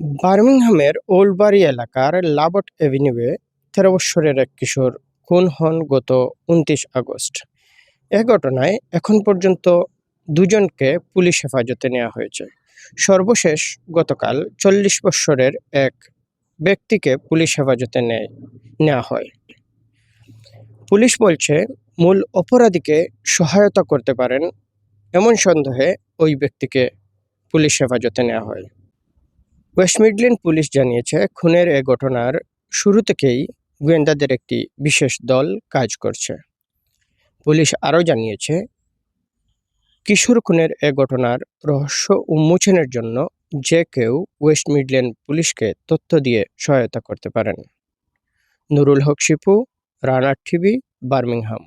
বার্মিংহামের ওল্ডবারি এলাকার লাবট এভিনিউয়ে তেরো বৎসরের এক কিশোর খুন হন গত উনত্রিশ আগস্ট। এ ঘটনায় এখন পর্যন্ত দুজনকে পুলিশ হেফাজতে নেওয়া হয়েছে। সর্বশেষ গতকাল চল্লিশ বৎসরের এক ব্যক্তিকে পুলিশ হেফাজতে নেয়, নেওয়া হয়। পুলিশ বলছে, মূল অপরাধীকে সহায়তা করতে পারেন এমন সন্দেহে ওই ব্যক্তিকে পুলিশ হেফাজতে নেওয়া হয়। ওয়েস্ট মিডল্যান্ড পুলিশ জানিয়েছে, খুনের এ ঘটনার শুরু থেকেই গোয়েন্দাদের একটি বিশেষ দল কাজ করছে। পুলিশ আরও জানিয়েছে, কিশোর খুনের এ ঘটনার রহস্য উন্মোচনের জন্য যে কেউ ওয়েস্ট মিডল্যান্ড পুলিশকে তথ্য দিয়ে সহায়তা করতে পারেন। Nurul Haq Shipu runner TV, Birmingham.